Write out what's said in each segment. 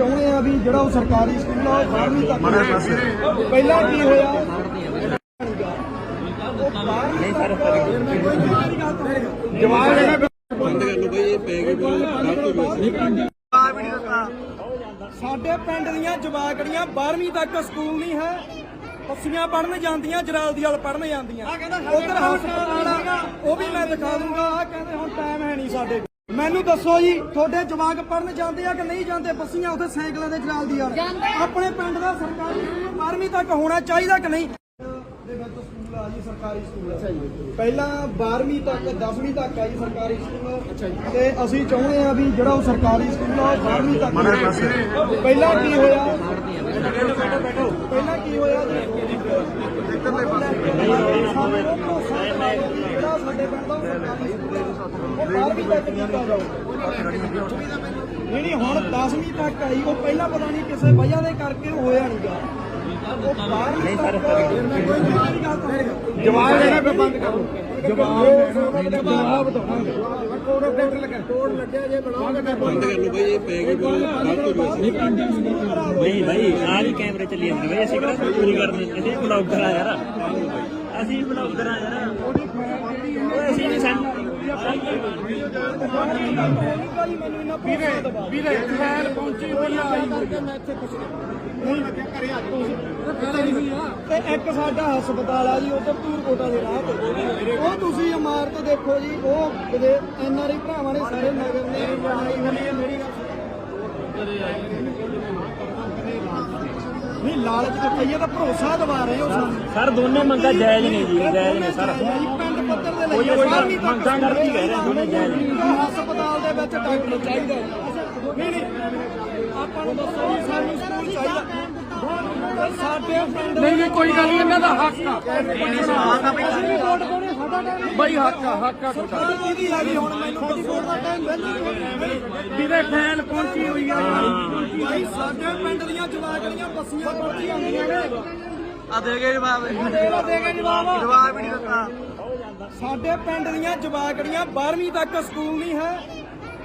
ਚਾਹੁੰਦੇ ਆ ਵੀ ਜਿਹੜਾ ਉਹ ਸਰਕਾਰੀ ਸਕੂਲ ਆ ਉਹ 12ਵੀਂ ਤੱਕ ਪਹਿਲਾਂ ਕੀ ਹੋਇਆ? ਨਹੀਂ ਸਰ ਜਵਾਬ ਦੇਣਾ ਬੰਦ ਕਰ ਲਓ ਬਈ ਇਹ ਪੈ ਗਈ ਬਿੱਲ ਗਲਤ ਹੋ ਗਿਆ ਸਾਡੇ ਪਿੰਡ ਦੀਆਂ ਜਵਾਕੜੀਆਂ 12ਵੀਂ ਤੱਕ ਸਕੂਲ ਨਹੀਂ ਹੈ। ਪੱਸੀਆਂ ਪੜਨ ਜਾਂਦੀਆਂ ਜਰਾਲਦੀ ਵਾਲ ਪੜਨ ਜਾਂਦੀਆਂ। ਉਧਰ ਹਸਪਤਾਲ ਆ ਉਹ ਵੀ ਮੈਂ ਦਿਖਾ ਦੂੰਗਾ। ਆ ਕਹਿੰਦੇ ਹੁਣ ਟਾਈਮ ਹੈ ਨਹੀਂ ਸਾਡੇ। ਮੈਨੂੰ ਦੱਸੋ ਜੀ ਤੁਹਾਡੇ ਜਵਾਕ ਪੜਨ ਜਾਂਦੇ ਆ ਕਿ ਨਹੀਂ ਜਾਂਦੇ? ਬੱਸੀਆਂ ਉੱਥੇ ਸਾਈਕਲਾਂ ਦੇ ਜਰਾਲਦੀ ਵਾਲ ਆਪਣੇ ਪਿੰਡ ਦਾ ਸਰਕਾਰੀ ਸਕੂਲ 12ਵੀਂ ਤੱਕ ਹੋਣਾ ਚਾਹੀਦਾ ਕਿ ਨਹੀਂ? ਦੇ ਵਿੱਚ ਸਕੂਲ ਆ ਜੀ ਸਰਕਾਰੀ ਸਕੂਲ ਅੱਛਾ ਜੀ ਪਹਿਲਾਂ 12ਵੀਂ ਤੱਕ 10ਵੀਂ ਤੱਕ ਆ ਜੀ ਸਰਕਾਰੀ ਸਕੂਲ। ਅੱਛਾ ਜੀ। ਤੇ ਅਸੀਂ ਚਾਹੁੰਦੇ ਆ ਵੀ ਜਿਹੜਾ ਉਹ ਸਰਕਾਰੀ ਸਕੂਲ ਆ ਉਹ 12ਵੀਂ ਤੱਕ ਪਹਿਲਾਂ ਕੀ ਹੋਇਆ? ਪਹਿਲਾਂ ਕੀ ਹੋਇਆ ਜੀ? ਦਿਵਾਇਆ ਵੀ ਜਿਹੜਾ ਸਾਡੇ ਪਿੰਡ ਦਾ ਸਰਕਾਰੀ ਸਕੂਲ ਆ, ਉਹ 12ਵੀਂ ਤੱਕ ਕੀਤਾ ਜਾਊ ਨਹੀਂ ਨਹੀਂ ਹੁਣ 10ਵੀਂ ਤੱਕ ਆਈ ਉਹ ਪਹਿਲਾਂ ਪਤਾ ਨਹੀਂ ਕਿਸੇ ਵਜ੍ਹਾ ਦੇ ਕਰਕੇ ਹੋਇਆ ਨਹੀਂਗਾ ਉਹ 12ਵੀਂ ਤੱਕ ਜਵਾਬ ਦੇਣਾ ਫਿਰ ਬੰਦ ਕਰੋ। ਜਵਾਬ ਜਵਾਬ ਦਵਾਂਗੇ ਕੋਡ ਡਾਕਟਰ ਲੱਗਾ। ਕੋਡ ਲੱਗਿਆ ਜੇ ਬਣਾਓਗੇ ਮੈਂ ਬੰਦ ਕਰ ਲਓ ਬਈ ਇਹ ਪੈ ਗਈ ਬਿੱਲ ਨਹੀਂ ਭਾਈ ਵੀ ਕੈਮਰੇ ਚੱਲੀ ਜਾਂਦੇ ਭਾਈ ਅਸੀਂ ਕਿਹੜਾ ਚੋਰੀ ਕਰਦੇ। ਅਸੀਂ ਬਲੌਗਰ ਆ ਯਾਰ। ਅਸੀਂ ਬਲੌਗਰ ਆ ਯਾਰ। ਓਏ ਅਸੀਂ ਨਹੀਂ ਸਾਨੂੰ ਵੀਰੇ ਵੀਰੇ ਫੈਨ ਪਹੁੰਚੀ ਹੋਈ ਆ ਕਰਕੇ ਮੈਂ ਇੱਥੇ ਕੁਛ ਨਹੀਂ ਲੱਗਿਆ ਘਰੇ ਆ ਤੇ ਇੱਕ ਸਾਡਾ ਹਸਪਤਾਲ ਆ ਜੀ ਉਧਰ ਧੂਰਕੋਟਾ ਦੇ ਰਾਹ ਤੇ। ਉਹ ਤੁਸੀਂ ਇਮਾਰਤ ਦੇਖੋ ਜੀ ਉਹ ਕਿਤੇ ਐਨਆਰਆਈ ਭਰਾਵਾਂ ਨੇ ਸਾਰੇ ਨਗਰ ਨੇ ਬਣਾਈ ਹੋਈ ਹੈ ਮੇਰੀ ਗੱਲ ਨਹੀਂ ਲਾਲਚ ਤੇ ਪਈਏ ਤਾਂ ਭਰੋਸਾ ਦਵਾ ਰਹੇ ਹੋ ਸਾਨੂੰ। ਸਰ ਦੋਨੇ ਮੰਗਾ ਜਾਇਜ਼ ਨੇ ਜੀ ਜਾਇਜ਼ ਨੇ ਸਰ। ਲਈ ਕੋਈ ਸਾਰਵੀਂ ਤੱਕ ਹਸਪਤਾਲ ਦੇ ਵਿੱਚ ਡਾਕਟਰ ਚਾਹੀਦਾ। ਨਹੀਂ ਨਹੀਂ। ਆਪਾਂ ਨੂੰ ਦੱਸੋ ਵੀ ਸਾਨੂੰ ਸਕੂਲ ਚਾਹੀਦਾ। ਸਾਡੇ ਪਿੰਡ ਨਹੀਂ ਨਹੀਂ ਕੋਈ ਗੱਲ ਨਹੀਂ ਇਹਨਾਂ ਦਾ ਹੱਕ ਆ। ਅਸੀਂ ਵੀ ਵੋਟ ਪਾਉਣੀ ਸਾਡਾ ਟਾਈਮ ਬਈ ਹੱਕ ਆ ਹੱਕ ਆ ਤੁਹਾਡਾ ਕਿਹਦੀ ਆ ਗਈ ਹੁਣ ਮੈਨੂੰ ਦੱਸੋ ਦਾ ਟਾਈਮ ਵੀਰੇ ਫੈਨ ਪਹੁੰਚੀ ਹੋਈ ਆ ਭਾਈ ਸਾਡੇ ਪਿੰਡ ਦੀਆਂ ਜਵਾਕੜੀਆਂ ਬੱਸੀਆਂ ਪਹੁੰਚੀ ਜਾਂਦੀਆਂ ਨੇ। ਆ ਦੇ ਗਏ ਜਵਾਬ। ਦੇਵਾ ਦੇ ਕੇ ਜਵਾਬ। ਜਵਾਬ ਹੀ ਨਹੀਂ ਦਿੱਤਾ। ਸਾਡੇ ਪਿੰਡ ਦੀਆਂ ਜਵਾਕੜੀਆਂ 12ਵੀਂ ਤੱਕ ਸਕੂਲ ਨਹੀਂ ਹੈ।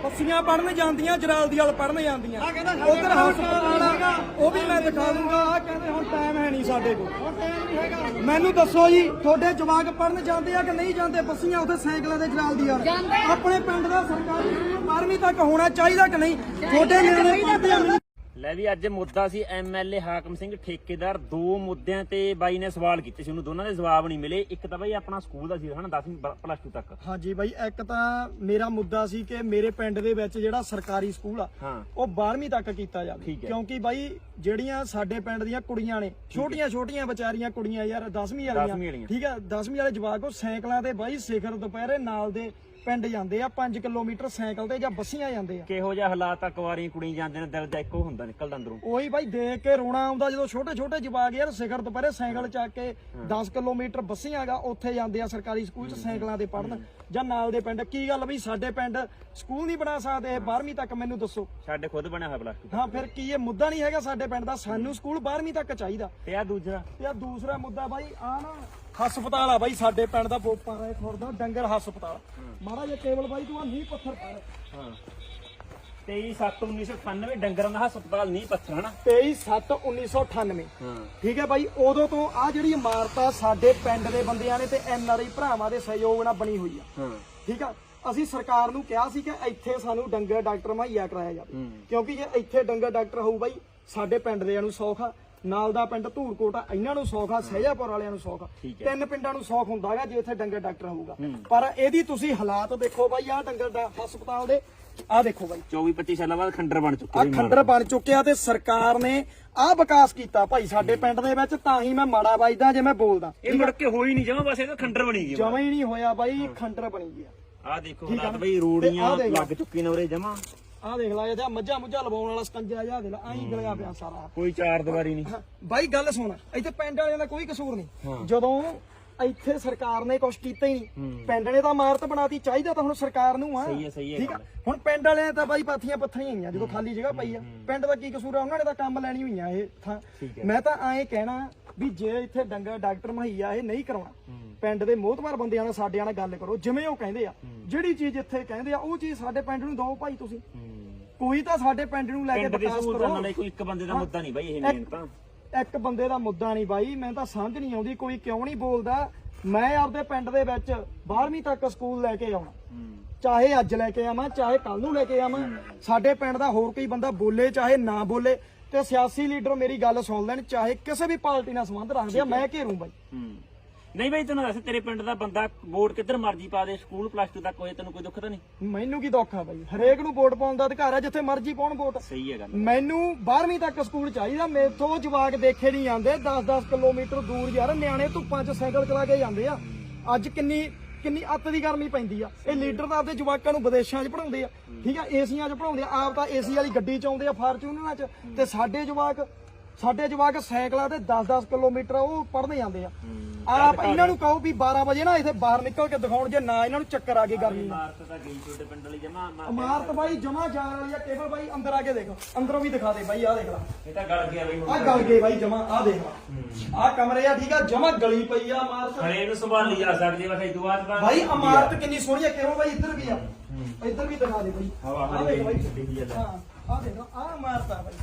ਪੱਸੀਆਂ ਪੜਨ ਜਾਂਦੀਆਂ ਜਰਾਲਦੀ ਵਾਲ ਪੜਨ ਜਾਂਦੀਆਂ। ਉਧਰ ਹਸਪਤਾਲ ਉਹ ਵੀ ਮੈਂ ਦਿਖਾ ਦੂੰਗਾ। ਆ ਕਹਿੰਦੇ ਹੁਣ ਟਾਈਮ ਹੈ ਨਹੀਂ ਸਾਡੇ ਕੋਲ। ਮੈਨੂੰ ਦੱਸੋ ਜੀ ਤੁਹਾਡੇ ਜਵਾਕ ਪੜਨ ਜਾਂਦੇ ਆ ਕਿ ਨਹੀਂ ਜਾਂਦੇ? ਬੱਸੀਆਂ ਉੱਥੇ ਸਾਈਕਲਾਂ ਦੇ ਜਰਾਲਦੀ ਵਾਲ। ਆਪਣੇ ਪਿੰਡ ਦਾ ਸਰਕਾਰੀ ਸਕੂਲ 12ਵੀਂ ਤੱਕ ਹੋਣਾ ਚਾਹੀਦਾ ਕਿ ਨਹੀਂ? ਤੁਹਾਡੇ ਨਿਆਣੇ ਪੜ੍ਹਦੇ ਆ। ਨਹੀਂ ਲੈ ਵੀ ਅੱਜ ਮੁੱਦਾ ਸੀ ਐਮਐਲਏ ਹਾਕਮ ਸਿੰਘ ਠੇਕੇਦਾਰ। ਦੋ ਮੁੱਦਿਆਂ ਤੇ ਬਾਈ ਨੇ ਸਵਾਲ ਕੀਤੇ ਸੀ। ਉਹਨੂੰ ਦੋਨਾਂ ਦੇ ਜਵਾਬ ਨਹੀਂ ਮਿਲੇ। ਇੱਕ ਤਾਂ ਬਾਈ ਆਪਣਾ ਸਕੂਲ ਦਾ ਸੀ ਹਨਾ 10ਵੀਂ ਪਲੱਸ 2 ਤੱਕ। ਹਾਂਜੀ ਬਾਈ ਇੱਕ ਤਾਂ ਮੇਰਾ ਮੁੱਦਾ ਸੀ ਕਿ ਮੇਰੇ ਪਿੰਡ ਦੇ ਵਿੱਚ ਜਿਹੜਾ ਸਰਕਾਰੀ ਸਕੂਲ ਆ ਹਾਂ। ਉਹ 12ਵੀਂ ਤੱਕ ਕੀਤਾ ਜਾਵੇ। ਠੀਕ ਹੈ। ਕਿਉਂਕਿ ਬਾਈ ਜਿਹੜੀਆਂ ਸਾਡੇ ਪਿੰਡ ਦੀਆਂ ਕੁੜੀਆਂ ਨੇ ਛੋਟੀਆਂ ਛੋਟੀਆਂ ਵਿਚਾਰੀਆਂ ਕੁੜੀਆਂ ਯਾਰ 10ਵੀਂ ਦਸਵੀਂ ਵਾਲੀਆਂ। ਵਾਲੀਆਂ। ਠੀਕ ਹੈ 10ਵੀਂ ਵਾਲੇ ਜਵਾਕ ਉਹ ਸਾਈਕਲਾਂ ਤੇ ਬਾਈ ਸਿਖਰ ਦੁਪਹਿਰੇ ਨਾਲ ਦੇ ਪਿੰਡ ਜਾਂਦੇ ਆ 5 ਕਿਲੋਮੀਟਰ ਸਾਈਕਲ ਤੇ ਜਾਂ ਬੱਸੀਆਂ ਜਾਂਦੇ ਆ। ਕਿਹੋ ਜਿਹਾ ਹਾਲਾਤ ਆ? ਕੁਆਰੀਆਂ ਕੁੜੀਆਂ ਜਾਂਦੇ ਨੇ ਦਿਲ ਦਾ ਇੱਕੋ ਹੁੰਦਾ ਨਿਕਲਦਾ ਅੰਦਰੋਂ। ਉਹੀ ਬਾਈ ਦੇਖ ਕੇ ਰੋਣਾ ਆਉਂਦਾ ਜਦੋਂ ਛੋਟੇ ਛੋਟੇ ਜਵਾਕ ਯਾਰ ਸਿਖਰ ਦੁਪਹਿਰੇ ਸਾਈਕਲ ਚੱਕ ਕੇ 10 ਕਿਲੋਮੀਟਰ ਬੱਸੀਆਂ ਹੈਗਾ ਉੱਥੇ ਜਾਂਦੇ ਆ ਸਰਕਾਰੀ ਸਕੂਲ 'ਚ ਸਾਈਕਲਾਂ ਤੇ ਪੜਨ ਜਾਂ ਨਾਲ ਦੇ ਪਿੰਡ। ਕੀ ਗੱਲ ਬਈ ਸਾਡੇ ਪਿੰਡ ਸਕੂਲ ਨਹੀਂ ਬਣਾ ਸਕਦੇ 12ਵੀਂ ਤੱਕ ਮੈਨੂੰ ਦੱਸੋ। ਸਾਡੇ ਖੁਦ ਬਣਿਆ ਹੋਇਆ ਪਲੱਸ 2 ਹਾਂ ਫਿਰ ਕੀ ਇਹ ਮੁੱਦਾ ਨਹੀਂ ਹੈਗਾ ਸਾਡੇ ਪਿੰਡ ਦਾ? ਸਾਨੂੰ ਸਕੂਲ 12ਵੀਂ ਤੱਕ ਚਾਹੀਦਾ। ਤੇ ਆ ਦੂਜਾ? ਤੇ ਆ ਦੂਸਰਾ ਮੁੱਦਾ ਬਾਈ ਆ ਨਾ ਹਸਪਤਾਲ ਆ ਬਾਈ ਸਾਡੇ ਪਿੰਡ ਦਾ ਬੋਪਾ ਰਾਏ ਖੁਰਦਾ ਡੰਗਰ ਹਸਪਤਾਲ। ਮਾੜਾ ਜਿਹਾ ਕੇਵਲ ਬਾਈ ਤੂੰ ਆ ਨੀਂਹ ਪੱਥਰ ਪਾ ਹਾਂ। 23/7/1998 ਡੰਗਰਾਂ ਦਾ ਹਸਪਤਾਲ ਨਹੀਂ ਪੱਥਰ ਹਨਾ? 23/7/1998 ਹਾਂ। ਠੀਕ ਹੈ ਬਾਈ ਉਦੋਂ ਤੋਂ ਆ ਜਿਹੜੀ ਇਮਾਰਤ ਆ ਸਾਡੇ ਪਿੰਡ ਦੇ ਬੰਦਿਆਂ ਨੇ ਤੇ ਐਨਆਰਆਈ ਭਰਾਵਾਂ ਦੇ ਸਹਿਯੋਗ ਨਾਲ ਬਣੀ ਹੋਈ ਆ। ਠੀਕ ਆ ਅਸੀਂ ਸਰਕਾਰ ਨੂੰ ਕਿਹਾ ਸੀ ਕਿ ਇੱਥੇ ਸਾਨੂੰ ਡੰਗਰ ਡਾਕਟਰ ਮੁਹੱਈਆ ਕਰਾਇਆ ਜਾਵੇ। ਕਿਉਂਕਿ ਜੇ ਇੱਥੇ ਡੰਗਰ ਡਾਕਟਰ ਹੋਊ ਬਾਈ ਸਾਡੇ ਪਿੰਡ ਦੇ ਨੂੰ ਸੌਖ ਆ। ਨਾਲ ਦਾ ਪਿੰਡ ਧੂੜਕੋਟ ਆ ਇਹਨਾਂ ਨੂੰ ਸੌਖ ਆ ਸਹਿਜਾਪੁਰ ਵਾਲਿਆਂ ਨੂੰ ਸੌਖ ਆ। ਤਿੰਨ ਪਿੰਡਾਂ ਨੂੰ ਸੌਖ ਹੁੰਦਾ ਹੈਗਾ ਜੇ ਇੱਥੇ ਡੰਗਰ ਡਾਕਟਰ ਹੋਊਗਾ। ਪਰ ਇਹਦੀ ਤੁਸੀਂ ਹਾਲਾਤ ਦੇਖੋ ਬਾਈ ਆਹ ਡੰਗਰ ਦਾ ਹਸਪਤਾਲ ਦੇ ਆਹ ਦੇਖੋ ਬਾਈ। 24 25 ਸਾਲਾਂ ਬਾਅਦ ਖੰਡਰ ਬਣ ਚੁੱਕੇ ਆ ਖੰਡਰ ਬਣ ਚੁੱਕਿਆ ਤੇ ਸਰਕਾਰ ਨੇ ਆ ਵਿਕਾਸ ਕੀਤਾ ਭਾਈ ਸਾਡੇ ਪਿੰਡ ਦੇ ਵਿੱਚ ਤਾਂ ਹੀ ਮੈਂ ਮਾੜਾ ਵੱਜਦਾ ਜੇ ਮੈਂ ਬੋਲਦਾ। ਇਹ ਮੁੜ ਕੇ ਹੋਈ ਨਹੀਂ ਜਮਾ ਬਸ ਇਹ ਤਾਂ ਖੰਡਰ ਬਣੀ ਗਈ ਜਮਾ ਹੀ ਨਹੀਂ ਹੋਇਆ ਬਾਈ ਖੰਡਰ ਬਣੀ ਗਿਆ। ਆ ਦੇਖੋ ਆ ਹਾਲਾਤ? ਬਈ ਰੂੜੀਆਂ। ਲੱਗ ਚੁੱਕੀ ਨੇ ਉਰੇ ਜਮਾ। ਆਹ ਦੇਖ ਲੈ ਇਹਦਾ ਮੱਝਾਂ ਮੁੱਝਾਂ ਲਵਾਉਣ ਵਾਲਾ ਸਕੰਜਾ ਜਿਹਾ ਦੇ ਲੈ ਐਂ ਗਲਿਆ ਪਿਆ ਸਾਰਾ। ਕੋਈ ਚਾਰ ਦੀਵਾਰੀ ਨਹੀਂ। ਬਾਈ ਗੱਲ ਸੁਣ ਇੱਥੇ ਪਿੰਡ ਵਾਲਿਆਂ ਦਾ ਕੋਈ ਕਸੂਰ ਨਹੀਂ। ਜਦੋਂ ਇੱਥੇ ਸਰਕਾਰ ਨੇ ਕੁਝ ਕੀਤਾ ਹੀ ਨਹੀਂ ਪਿੰਡ ਨੇ ਤਾਂ ਇਮਾਰਤ ਬਣਾਤੀ ਚਾਹੀਦਾ ਤਾਂ ਹੁਣ ਸਰਕਾਰ ਨੂੰ ਆ। ਸਹੀ ਹੈ, ਸਹੀ ਹੈ ਠੀਕ ਆ। ਹੁਣ ਪਿੰਡ ਵਾਲਿਆਂ ਤਾਂ ਬਾਈ ਪਾਥੀਆਂ ਪੱਥਰੀਆਂ ਹੋਈਆਂ ਜਦੋਂ ਖਾਲੀ ਜਗ੍ਹਾ ਪਈ ਆ। ਪਿੰਡ ਦਾ ਕੀ ਕਸੂਰ ਆ? ਉਹਨਾਂ ਨੇ ਤਾਂ ਕੰਮ ਲੈਣੀ ਹੋਈਆਂ ਇਹ ਥਾਂ। ਮੈਂ ਤਾਂ ਐਂ ਕਹਿਣਾ ਵੀ ਜੇ ਇੱਥੇ ਡੰਗਰ ਡਾਕਟਰ ਮੁਹੱਈਆ ਇਹ ਨਹੀਂ ਕਰਾਉਣਾ ਪਿੰਡ ਦੇ ਮੋਹਤਵਾਰ ਬੰਦਿਆਂ ਨਾਲ ਸਾਡਿਆਂ ਨਾਲ ਗੱਲ ਕਰੋ ਜਿਵੇਂ ਉਹ ਕਹਿੰਦੇ ਆ। ਜਿਹੜੀ ਚੀਜ਼ ਇੱਥੇ ਕਹਿੰਦੇ ਆ ਉਹ ਚੀਜ਼ ਸਾਡੇ ਪਿੰਡ ਨੂੰ ਦਿਓ ਭਾਈ ਤੁਸੀਂ। ਕੋਈ ਤਾਂ ਸਾਡੇ ਪਿੰਡ ਨੂੰ ਲੈ ਕੇ ਪਿੰਡ ਦੀ ਵਿਕਾਸ ਕਰੋ। ਨਾਲੇ ਕੋਈ ਇੱਕ ਬੰਦੇ ਦਾ ਮੁੱਦਾ ਨਹੀਂ ਬਾਈ ਇਹ ਮੇਨ ਤਾਂ। ਇੱਕ ਬੰਦੇ ਦਾ ਮੁੱਦਾ ਨਹੀਂ ਬਾਈ ਮੈਨੂੰ ਤਾਂ ਸਮਝ ਨਹੀਂ ਆਉਂਦੀ ਕੋਈ ਕਿਉਂ ਨਹੀਂ ਬੋਲਦਾ। ਮੈਂ ਆਪਦੇ ਪਿੰਡ ਦੇ ਵਿੱਚ 12ਵੀਂ ਤੱਕ ਸਕੂਲ ਲੈ ਕੇ ਆਉਣਾ। ਚਾਹੇ ਅੱਜ ਲੈ ਕੇ ਆਵਾਂ ਚਾਹੇ ਕੱਲ ਨੂੰ ਲੈ ਕੇ ਆਵਾਂ ਸਾਡੇ ਪਿੰਡ ਦਾ ਹੋਰ ਕੋਈ ਬੰਦਾ ਬੋਲੇ ਚਾਹੇ ਨਾ ਬੋਲੇ ਤੇ ਸਿਆਸੀ ਲੀਡਰ ਮੇਰੀ ਗੱਲ ਸੁਣ ਲੈਣ ਚਾਹੇ ਕਿਸੇ ਵੀ ਪਾਰਟੀ ਨਾਲ ਸੰਬੰਧ ਰੱਖਦੇ ਆ ਮੈਂ ਘੇਰੂ ਬਾਈ। ਨਹੀਂ ਬਾਈ ਤੈਨੂੰ ਦੱਸ ਤੇਰੇ ਪਿੰਡ ਦਾ ਬੰਦਾ ਵੋਟ ਕਿੱਧਰ ਮਰਜ਼ੀ ਪਾ ਦੇ ਸਕੂਲ ਪਲੱਸ 2 ਤੱਕ ਹੋਏ ਤੈਨੂੰ ਕੋਈ ਦੁੱਖ ਤਾਂ ਨਹੀਂ? ਮੈਨੂੰ ਕੀ ਦੁੱਖ ਆ ਬਾਈ? ਹਰੇਕ ਨੂੰ ਵੋਟ ਪਾਉਣ ਦਾ ਅਧਿਕਾਰ ਆ ਜਿੱਥੇ ਮਰਜ਼ੀ ਪਾਉਣ ਵੋਟ। ਸਹੀ ਹੈ ਗੱਲ। ਮੈਨੂੰ 12ਵੀਂ ਤੱਕ ਸਕੂਲ ਚਾਹੀਦਾ ਮੇਥੋਂ ਜਵਾਕ ਦੇਖੇ ਨਹੀਂ ਜਾਂਦੇ 10-10 ਕਿਲੋਮੀਟਰ ਦੂਰ ਯਾਰ ਨਿਆਣੇ ਧੁੱਪਾਂ 'ਚ ਸਾਈਕਲ ਚਲਾ ਕੇ ਜਾਂਦੇ ਆ। ਅੱਜ ਕਿੰਨੀ ਕਿੰਨੀ ਅੱਤ ਦੀ ਗਰਮੀ ਪੈਂਦੀ ਆ। ਇਹ ਲੀਡਰ ਤਾਂ ਆਪਦੇ ਜਵਾਕਾਂ ਨੂੰ ਵਿਦੇਸ਼ਾਂ 'ਚ ਪੜਾਉਂਦੇ ਆ ਠੀਕ ਆ ਏਸੀਆਂ 'ਚ ਪੜਾਉਂਦੇ ਆ ਆਪ ਤਾਂ ਏਸੀ ਵਾਲੀ ਗੱਡੀ 'ਚ ਆਉਂਦੇ ਆ ਫਾਰਚੂਨਰਾਂ 'ਚ ਤੇ ਸਾਡੇ ਜਵਾਕ ਸਾਡੇ ਜਵਾਕ ਸਾਈਕਲਾਂ ਤੇ 10-10 ਕਿਲੋਮੀਟਰ ਉਹ ਪੜਨ ਜਾਂਦੇ ਆ। ਆਪ ਇਹਨਾਂ ਨੂੰ ਕਹੋ ਵੀ 12 ਵਜੇ ਨਾ ਇੱਥੇ ਬਾਹਰ ਨਿਕਲ ਕੇ ਦਿਖਾਉਣ ਜੇ ਨਾ ਇਹਨਾਂ ਨੂੰ ਚੱਕਰ ਆ ਗਏ ਗਰਮੀ ਨਾਲ। ਇਮਾਰਤ ਤਾਂ ਗਈ ਛੋਟੇ ਪਿੰਡ ਵਾਲੀ ਜਮਾ ਇਮਾਰਤ ਬਾਈ ਜਮਾ ਜਾਣ ਵਾਲੀ ਆ ਕੇਵਲ ਬਾਈ ਅੰਦਰ ਆ ਕੇ ਦੇਖ ਅੰਦਰੋਂ ਵੀ ਦਿਖਾ ਦੇ ਬਾਈ ਆਹ ਦੇਖ ਲੈ। ਇਹ ਤਾਂ ਗਲ ਗਿਆ ਬਈ ਆ ਗਲ ਗਏ ਬਾਈ ਜਮਾ ਆ ਦੇਖ ਲਾ। ਆ ਕਮਰੇ ਆ ਠੀਕ ਆ ਜਮਾ ਗਲੀ ਪਈ ਆ ਇਮਾਰਤ। ਖੜੇ ਨੂੰ ਸੰਭਾਲੀ ਜਾ ਸਕਦੀ ਬਸ ਇਦੋਂ ਬਾਅਦ ਬਾਈ ਇਮਾਰਤ ਕਿੰਨੀ ਸੋਹਣੀ ਆ ਕਿਹੋ ਬਾਈ ਇੱਧਰ ਵੀ ਆ। ਇੱਧਰ ਵੀ ਦਿਖਾ ਦੇ ਬਾਈ। ਹਵਾ ਆਹ ਦੇਖ ਬਾਈ। ਆ ਦੇਖ ਆ ਇਮਾਰਤ ਆ ਬਾਈ।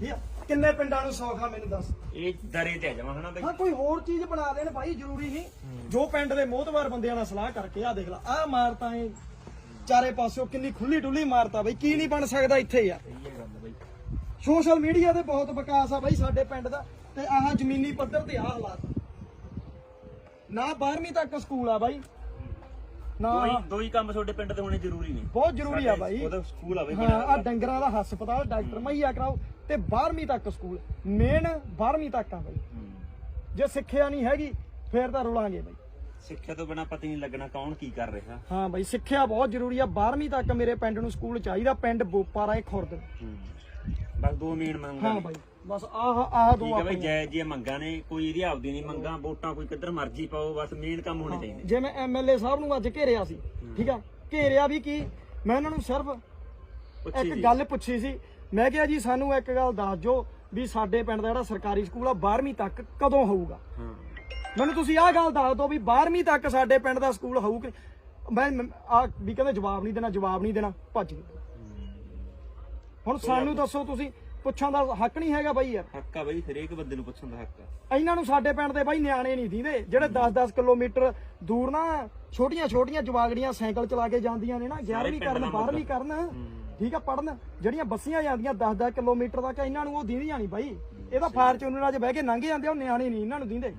ਠੀਕ ਆ। ਕਿੰਨੇ ਪਿੰਡਾਂ ਨੂੰ ਸੌਖਾ ਮੈਨੂੰ ਦੱਸ। ਇਹ ਦਰੇ ਤੇ ਜਮਾ ਹਨਾ ਬਈ? ਹਾਂ ਕੋਈ ਹੋਰ ਚੀਜ਼ ਬਣਾ ਦੇਣ ਭਾਈ ਜ਼ਰੂਰੀ ਨਹੀਂ। ਜੋ ਪਿੰਡ ਦੇ ਮੋਹਤਵਾਰ ਬੰਦਿਆਂ ਨਾਲ ਸਲਾਹ ਕਰਕੇ ਆ ਦੇਖ ਲਾ ਆ ਇਮਾਰਤਾਂ ਇਹ। ਚਾਰੇ ਪਾਸਿਓਂ ਕਿੰਨੀ ਖੁੱਲੀ ਡੁੱਲੀ ਇਮਾਰਤ ਆ ਬਈ ਕੀ ਨਹੀਂ ਬਣ ਸਕਦਾ ਇੱਥੇ ਯਾਰ। ਸੋਸ਼ਲ ਮੀਡੀਆ ਤੇ ਬਹੁਤ ਵਿਕਾਸ ਆ ਬਾਈ ਸਾਡੇ ਪਿੰਡ ਦਾ ਤੇ ਆਹ ਜ਼ਮੀਨੀ ਪੱਧਰ ਤੇ ਆਹ ਹਾਲਾਤ ਨਾ 12ਵੀਂ ਤੱਕ ਸਕੂਲ ਆ ਬਾਈ। ਨਾ। ਦੋ ਹੀ ਦੋ ਹੀ ਕੰਮ ਤੁਹਾਡੇ ਪਿੰਡ ਤੇ ਹੋਣੇ ਜ਼ਰੂਰੀ ਨੇ। ਬਹੁਤ ਜ਼ਰੂਰੀ ਆ ਬਾਈ। ਉਹਦਾ ਸਕੂਲ ਆਵੇ ਹਾਂ ਆ ਡੰਗਰਾਂ ਦਾ ਹਸਪਤਾਲ ਡਾਕਟਰ ਮੁਹੱਈਆ ਕਰਾਓ ਤੇ 12ਵੀਂ ਤੱਕ ਸਕੂਲ। ਮੇਨ 12ਵੀਂ ਤੱਕ ਆ ਬਾਈ। ਜੇ ਸਿੱਖਿਆ ਨਹੀਂ ਹੈਗੀ ਫੇਰ ਤਾਂ ਰੁਲਾਂਗੇ ਬਾਈ। ਸਿੱਖਿਆ ਤੋਂ ਬਿਨਾ ਪਤਾ ਹੀ ਨਹੀਂ ਲੱਗਣਾ ਕੌਣ ਕੀ ਕਰ ਰਿਹਾ। ਹਾਂ ਬਾਈ ਸਿੱਖਿਆ ਬਹੁਤ ਜ਼ਰੂਰੀ ਆ। 12ਵੀਂ ਤੱਕ ਮੇਰੇ ਪਿੰਡ ਨੂੰ ਸਕੂਲ ਚਾਹੀਦਾ। ਪਿੰਡ ਬੋਪਾਰਾ ਇਹ ਖੁਰਦ ਬਸ ਦੋ ਮੇਨ ਮੰਗਾਂ ਹਾਂ ਨੇ। ਬਾਈ ਬਸ ਆਹ ਆਹ ਦੋ ਠੀਕ ਹੈ ਬਈ ਆਪਣੀਆਂ। ਜੈ ਜੀ ਮੰਗਾਂ ਨੇ ਕੋਈ ਇਹਦੀ ਆਪਦੀ ਨਹੀਂ ਮੰਗਾਂ ਵੋਟਾਂ ਕੋਈ ਕਿੱਧਰ ਮਰਜ਼ੀ ਪਾਓ ਬਸ ਮੇਨ ਕੰਮ ਹੋਣੇ ਚਾਹੀਦੇ। ਜੇ ਮੈਂ ਐਮਐਲਏ ਸਾਹਿਬ ਨੂੰ ਅੱਜ ਘੇਰਿਆ ਸੀ ਠੀਕ ਆ ਘੇਰਿਆ ਵੀ ਕੀ? ਮੈਂ ਉਹਨਾਂ ਨੂੰ ਸਿਰਫ ਪੁੱਛੀ ਇੱਕ ਜੀ ਗੱਲ ਪੁੱਛੀ ਸੀ। ਮੈਂ ਕਿਹਾ ਜੀ ਸਾਨੂੰ ਇੱਕ ਗੱਲ ਦੱਸ ਜੋ ਵੀ ਸਾਡੇ ਪਿੰਡ ਦਾ ਜਿਹੜਾ ਸਰਕਾਰੀ ਸਕੂਲ ਆ 12ਵੀਂ ਤੱਕ ਕਦੋਂ ਹੋਊਗਾ? ਹਾਂ। ਮੈਨੂੰ ਤੁਸੀਂ ਆਹ ਗੱਲ ਦੱਸ ਦਿਓ ਵੀ 12ਵੀਂ ਤੱਕ ਸਾਡੇ ਪਿੰਡ ਦਾ ਸਕੂਲ ਹੋਊ ਕਿ ਮੈਂ ਆ ਵੀ ਕਹਿੰਦੇ ਜਵਾਬ ਨਹੀਂ ਦੇਣਾ ਜਵਾਬ ਨਹੀਂ ਦੇਣਾ ਭੱਜ ਗਏ। ਹੁਣ ਸਾਨੂੰ ਦੱਸੋ ਤੁਸੀਂ ਪੁੱਛਣ ਦਾ ਹੱਕ ਨਹੀਂ ਹੈਗਾ ਬਾਈ ਯਾਰ। ਹੱਕ ਆ ਬਈ ਹਰੇਕ ਬੰਦੇ ਨੂੰ ਪੁੱਛਣ ਦਾ ਹੱਕ ਆ। ਇਹਨਾਂ ਨੂੰ ਸਾਡੇ ਪਿੰਡ ਦੇ ਬਾਈ ਨਿਆਣੇ ਨਹੀਂ ਦੀਦੇ ਜਿਹੜੇ 10-10 ਕਿਲੋਮੀਟਰ ਦੂਰ ਨਾ ਛੋਟੀਆਂ-ਛੋਟੀਆਂ ਜਵਾਗੜੀਆਂ ਸਾਈਕਲ ਚਲਾ ਕੇ ਜਾਂਦੀਆਂ ਨੇ ਨਾ 11ਵੀਂ ਪਿੰਡ ਕਰਨ ਦਾ 12ਵੀਂ ਕਰਨ ਠੀਕ ਆ ਪੜਨ ਜਿਹੜੀਆਂ ਬੱਸੀਆਂ ਜਾਂਦੀਆਂ 10-10 ਕਿਲੋਮੀਟਰ ਤੱਕ ਇਹਨਾਂ ਨੂੰ ਉਹ ਦੀਂਦੀਆਂ ਨਹੀਂ ਬਾਈ। ਇਹ ਤਾਂ ਫਾਰਚੂਨਰਾਂ 'ਚ ਬਹਿ ਕੇ ਲੰਘ ਜਾਂਦੇ ਉਹ ਨਿਆਣੇ ਨਹੀਂ ਇਹਨਾਂ ਨੂੰ ਦੀਂਦੇ।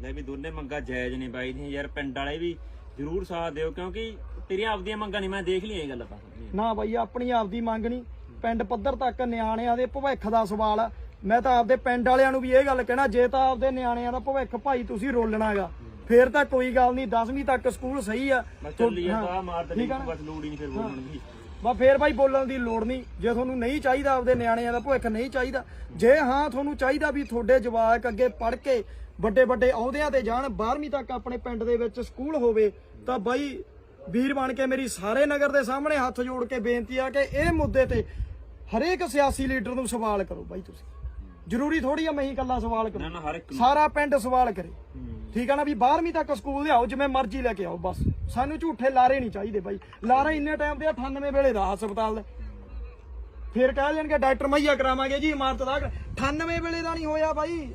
ਲੈ ਵੀ ਦੋਨੇ ਮੰਗਾਂ ਜਾਇਜ਼ ਨੇ ਬਾਈ ਦੀਆਂ ਯਾਰ ਪਿੰਡ ਵਾਲੇ ਵੀ ਜ਼ਰੂਰ ਸਾਥ ਦਿਓ ਕਿਉਂਕਿ ਤੇਰੀਆਂ ਆਪਦੀਆਂ ਮੰਗਾਂ ਨਹੀਂ ਮੈਂ ਦੇਖ ਲਈਆਂ ਇਹ ਗੱਲ ਤਾਂ। ਨਾ ਬਾਈ ਆਪਣੀ ਆਪਦੀ ਮੰਗ ਨਹੀਂ। ਪਿੰਡ ਪੱਧਰ ਤੱਕ ਨਿਆਣਿਆਂ ਦੇ ਭਵਿੱਖ ਦਾ ਸਵਾਲ ਆ। ਮੈਂ ਤਾਂ ਆਪਦੇ ਪਿੰਡ ਵਾਲਿਆਂ ਨੂੰ ਵੀ ਇਹ ਗੱਲ ਕਹਿਣਾ ਜੇ ਤਾਂ ਆਪਦੇ ਨਿਆਣਿਆਂ ਦਾ ਭਵਿੱਖ ਭਾਈ ਤੁਸੀਂ ਰੋਲਣਾਗਾ ਫੇਰ ਤਾਂ ਕੋਈ ਗੱਲ ਨਹੀਂ 10ਵੀਂ ਤੱਕ ਸਕੂਲ ਸਹੀ ਆ। ਮੈਂ ਚੱਲੀ ਮਾਰ ਠੀਕ ਆ ਨਾ? ਬਸ ਲੋੜ ਹੀ ਨਹੀਂ ਫਿਰ ਬੋਲਣ ਦੀ। ਬਾ ਫੇਰ ਬਾਈ ਬੋਲਣ ਦੀ ਲੋੜ ਨਹੀਂ ਜੇ ਤੁਹਾਨੂੰ ਨਹੀਂ ਚਾਹੀਦਾ ਆਪਦੇ ਨਿਆਣਿਆਂ ਦਾ ਭਵਿੱਖ ਨਹੀਂ ਚਾਹੀਦਾ ਜੇ ਹਾਂ ਤੁਹਾਨੂੰ ਚਾਹੀਦਾ ਵੀ ਤੁਹਾਡੇ ਜਵਾਕ ਅੱਗੇ ਪੜ੍ਹ ਕੇ ਵੱਡੇ ਵੱਡੇ ਅਹੁਦਿਆਂ ਤੇ ਜਾਣ 12ਵੀਂ ਤੱਕ ਆਪਣੇ ਪਿੰਡ ਦੇ ਵਿੱਚ ਸਕੂਲ ਹੋਵੇ ਤਾਂ ਬਾਈ ਵੀਰ ਬਣ ਕੇ ਮੇਰੀ ਸਾਰੇ ਨਗਰ ਦੇ ਸਾਹਮਣੇ ਹੱਥ ਜੋੜ ਕੇ ਬੇਨਤੀ ਆ ਕਿ ਇਹ ਮੁੱਦੇ ਤੇ ਹਰੇਕ ਸਿਆਸੀ ਲੀਡਰ ਨੂੰ ਸਵਾਲ ਕਰੋ ਬਾਈ ਤੁਸੀਂ। ਜ਼ਰੂਰੀ ਥੋੜੀ ਆ ਮੈਂ ਹੀ ਇਕੱਲਾ ਸਵਾਲ ਕਰੂੰ। ਸਾਰਾ ਪਿੰਡ ਸਵਾਲ ਕਰੇ। ਠੀਕ ਆ ਨਾ ਵੀ 12ਵੀਂ ਤੱਕ ਸਕੂਲ ਲਿਆਓ ਜਿਵੇਂ ਮਰਜ਼ੀ ਲੈ ਕੇ ਆਓ ਬਸ। ਸਾਨੂੰ ਝੂਠੇ ਲਾਰੇ ਨਹੀਂ ਚਾਹੀਦੇ ਬਾਈ। ਲਾਰੇ ਇੰਨੇ ਟਾਈਮ ਦੇ ਆ, 98 ਵੇਲੇ ਦਾ ਹਸਪਤਾਲ ਦੇ। ਫਿਰ ਕਹਿ ਲੈਣਗੇ ਡਾਕਟਰ ਮਈਆ ਕਰਾਵਾਂਗੇ ਜੀ ਇਮਾਰਤ ਦਾ। 98 ਵੇਲੇ ਦਾ ਨਹੀਂ ਹੋਇਆ ਬਾਈ।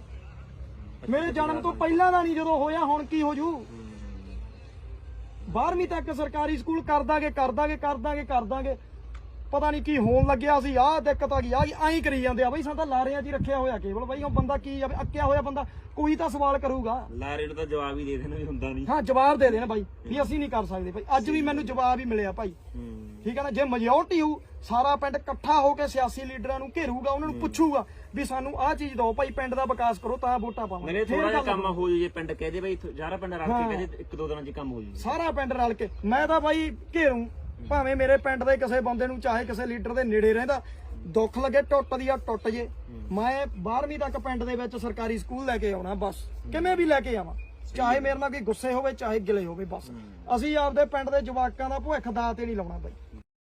ਮੇਰੇ ਜਨਮ ਤੋਂ ਪਹਿਲਾਂ ਦਾ ਨਹੀਂ ਜਦੋਂ ਹੋਇਆ ਹੁਣ ਕੀ ਹੋ ਜੂ? 12ਵੀਂ ਤੱਕ ਸਰਕਾਰੀ ਸਕੂਲ ਕਰ ਦਾਂਗੇ ਕਰ ਦਾਂਗੇ ਕਰ ਦਾਂਗੇ ਕਰ ਦਾਂਗੇ। ਪਤਾ ਨਹੀਂ ਕੀ ਹੋਣ ਲੱਗਿਆ ਸੀ ਆਹ ਦਿੱਕਤ ਆ ਗਈ ਆ ਐਂ ਕਰੀ ਜਾਂਦੇ ਆ। ਬਾਈ ਸਾਨੂੰ ਤਾਂ ਲਾਰਿਆਂ 'ਚ ਹੀ ਰੱਖਿਆ ਹੋਇਆ ਕੇਵਲ। ਬਾਈ ਉਹ ਬੰਦਾ ਕੀ ਆ ਅੱਕਿਆ ਹੋਇਆ ਬੰਦਾ ਕੋਈ ਤਾਂ ਸਵਾਲ ਕਰੂਗਾ। ਲਾਰੇ ਨੂੰ ਤਾਂ ਜਵਾਬ ਹੀ ਦੇ ਦੇਣਾ ਵੀ ਹੁੰਦਾ ਨਹੀਂ ਹਾਂ ਜਵਾਬ ਦੇ ਦੇਣਾ ਬਾਈ ਵੀ ਅਸੀਂ ਨਹੀਂ ਕਰ ਸਕਦੇ। ਬਾਈ ਅੱਜ ਵੀ ਮੈਨੂੰ ਜਵਾਬ ਹੀ ਮਿਲਿਆ ਭਾਈ। ਠੀਕ ਹੈ ਨਾ ਜੇ ਮੈਜੋਰਟੀ ਹੋ ਸਾਰਾ ਪਿੰਡ ਇਕੱਠਾ ਹੋ ਕੇ ਸਿਆਸੀ ਲੀਡਰਾਂ ਨੂੰ ਘੇਰੂਗਾ ਉਹਨਾਂ ਨੂੰ ਪੁੱਛੂਗਾ ਵੀ ਸਾਨੂੰ ਆਹ ਚੀਜ਼ ਦਿਓ ਭਾਈ ਪਿੰਡ ਦਾ ਵਿਕਾਸ ਕਰੋ ਤਾਂ ਵੋਟਾਂ ਪਾਵਾਂਗੇ। ਮੇਰੇ ਥੋੜਾ ਜਿਹਾ ਕੰਮ ਹੋ ਜੇ ਪਿੰਡ ਕਹਿ ਦੇ ਬਈ ਸਾਰਾ ਪਿੰਡ ਰਲ। ਕੇ ਕਹਿੰਦੇ ਇੱਕ ਦੋ ਦਿਨਾਂ 'ਚ ਕੰਮ ਹੋ ਜੂ ਸਾਰਾ ਪਿੰਡ ਰਲ ਕੇ। ਮੈਂ ਤਾਂ ਬਾਈ ਘੇਰੂ ਭਾਵੇਂ ਮੇਰੇ ਪਿੰਡ ਦੇ ਕਿਸੇ ਬੰਦੇ ਨੂੰ ਚਾਹੇ ਕਿਸੇ ਲੀਡਰ ਦੇ ਨੇੜੇ ਰਹਿੰਦਾ ਦੁੱਖ ਲੱਗੇ ਟੁੱਟਦੀ ਆ ਟੁੱਟ ਜੇ। ਮੈਂ 12ਵੀਂ ਤੱਕ ਪਿੰਡ ਦੇ ਵਿੱਚ ਸਰਕਾਰੀ ਸਕੂਲ ਲੈ ਕੇ ਆਉਣਾ ਬਸ। ਕਿਵੇਂ ਵੀ ਲੈ ਕੇ ਆਵਾਂ। ਚਾਹੇ ਮੇਰੇ ਨਾਲ ਕੋਈ ਗੁੱਸੇ ਹੋਵੇ ਚਾਹੇ ਗਿਲੇ ਹੋਵੇ ਬਸ। ਅਸੀਂ ਆਪਦੇ ਪਿੰਡ ਦੇ ਜਵਾਕਾਂ ਦਾ ਭਵਿੱਖ ਦਾਅ ਤੇ ਨਹੀਂ ਲਾਉਣਾ ਬਾਈ।